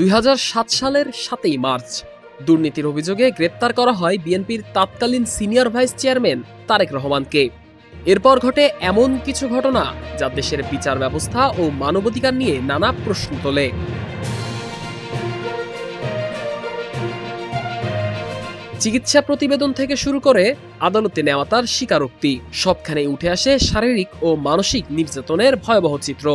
দুই হাজার সাত সালের সাতই মার্চ। দুর্নীতির অভিযোগে গ্রেপ্তার করা হয় বিএনপির তৎকালীন সিনিয়র ভাইস চেয়ারম্যান তারেক রহমানকে। এরপর ঘটে এমন কিছু ঘটনা যা দেশের বিচার ব্যবস্থা ও মানবাধিকার নিয়ে নানা প্রশ্ন তোলে। চিকিৎসা প্রতিবেদন থেকে শুরু করে আদালতে নেওয়া তার স্বীকারোক্তি। সবখানে উঠে আসে শারীরিক ও মানসিক নির্যাতনের ভয়াবহ চিত্র।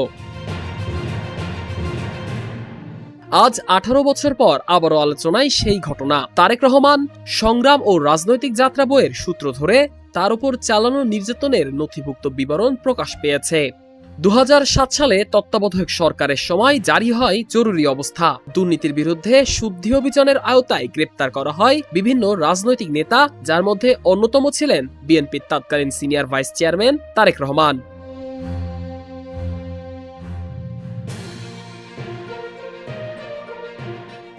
আজ আঠারো বছর পর আবারও আলোচনায় সেই ঘটনা। তারেক রহমান সংগ্রাম ও রাজনৈতিক যাত্রা বইয়ের সূত্র ধরে তার উপর চালানো নির্যাতনের নথিভুক্ত বিবরণ প্রকাশ পেয়েছে। দু হাজার সাত সালে তত্ত্বাবধায়ক সরকারের সময় জারি হয় জরুরি অবস্থা। দুর্নীতির বিরুদ্ধে শুদ্ধি অভিযানের আওতায় গ্রেপ্তার করা হয় বিভিন্ন রাজনৈতিক নেতা, যার মধ্যে অন্যতম ছিলেন বিএনপির তৎকালীন senior vice chairman Tarique Rahman.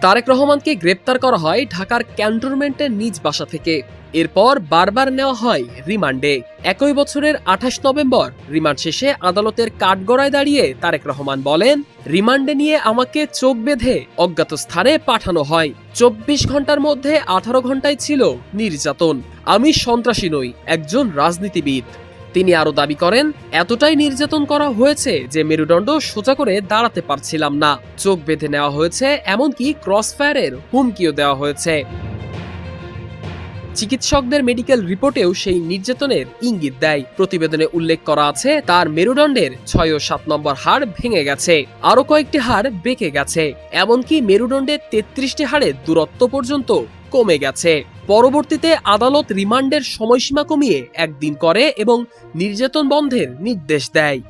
Tarique রহমানকে গ্রেপ্তার করা হয় ঢাকার ক্যান্টনমেন্টের নিজ বাসা থেকে। এরপর বারবার নেওয়া হয় রিমান্ডে। একই বছরের আঠাশ নভেম্বর, রিমান্ড শেষে আদালতের কাঠগড়ায় দাঁড়িয়ে তারেক রহমান বলেন, রিমান্ডে নিয়ে আমাকে চোখ বেঁধে অজ্ঞাত স্থানে পাঠানো হয়। চব্বিশ ঘণ্টার মধ্যে আঠারো ঘন্টায় ছিল নির্যাতন। আমি সন্ত্রাসী নই, একজন রাজনীতিবিদ। তিনি আরও দাবি করেন, এতটাই নির্যাতন করা হয়েছে যে মেরুদণ্ড সোজা করে দাঁড়াতে পারছিলাম না। চোখ বেঁধে নেওয়া হয়েছে, এমনকি ক্রসফায়ারের হুমকিও দেওয়া হয়েছে। চিকিৎসকদের মেডিকেল রিপোর্টেও সেই নির্যাতনের ইঙ্গিত দেয়। প্রতিবেদনে উল্লেখ করা আছে, তার মেরুদণ্ডের ছয় ও সাত নম্বর হাড় ভেঙে গেছে আরও কয়েকটি হাড় বেঁকে গেছে, এমনকি মেরুদণ্ডের তেত্রিশটি হাড়ের দূরত্ব পর্যন্ত কমে গেছে। পরবর্তীতে আদালত রিমান্ডের সময়সীমা কমিয়ে একদিন করে এবং নির্যাতন বন্ধের নির্দেশ দেয়।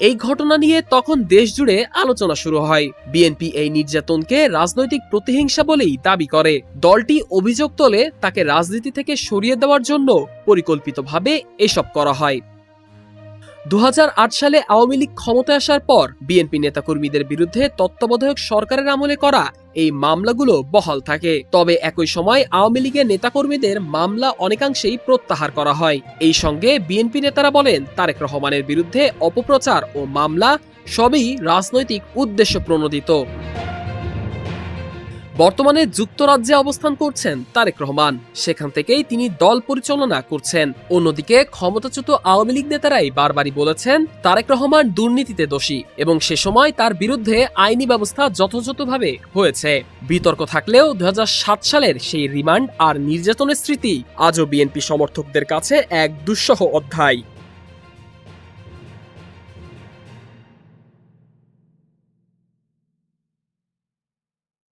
এই ঘটনা নিয়ে তখন দেশ জুড়ে আলোচনা শুরু হয়। বিএনপি এই নির্যাতনকে রাজনৈতিক প্রতিহিংসা বলেই দাবি করে। দলটি অভিযোগ তোলে তাকে রাজনীতি থেকে সরিয়ে দেওয়ার জন্য পরিকল্পিতভাবে এসব করা হয়। দু হাজার আট সালে আওয়ামী লীগ ক্ষমতায় আসার পর বিএনপি নেতাকর্মীদের বিরুদ্ধে তত্ত্বাবধায়ক সরকারের আমলে করা এই মামলাগুলো বহাল থাকে। তবে একই সময় আওয়ামী লীগের নেতাকর্মীদের মামলা অনেকাংশেই প্রত্যাহার করা হয়। এই সঙ্গে বিএনপি নেতারা বলেন, তারেক রহমানের বিরুদ্ধে অপপ্রচার ও মামলা সবই রাজনৈতিক উদ্দেশ্য প্রণোদিত বর্তমানে যুক্তরাজ্যে অবস্থান করছেন তারেক রহমান। সেখান থেকেই তিনি দল পরিচালনা করছেন। অন্যদিকে ক্ষমতাচ্যুত আওয়ামী লীগ নেতারাই বারবারই বলেছেন, তারেক রহমান দুর্নীতিতে দোষী এবং সে সময় তার বিরুদ্ধে আইনি ব্যবস্থা যথাযথভাবে হয়েছে। বিতর্ক থাকলেও দু হাজার সাত সালের সেই রিমান্ড আর নির্যাতনের স্মৃতি আজও বিএনপি সমর্থকদের কাছে এক দুঃসহ অধ্যায়।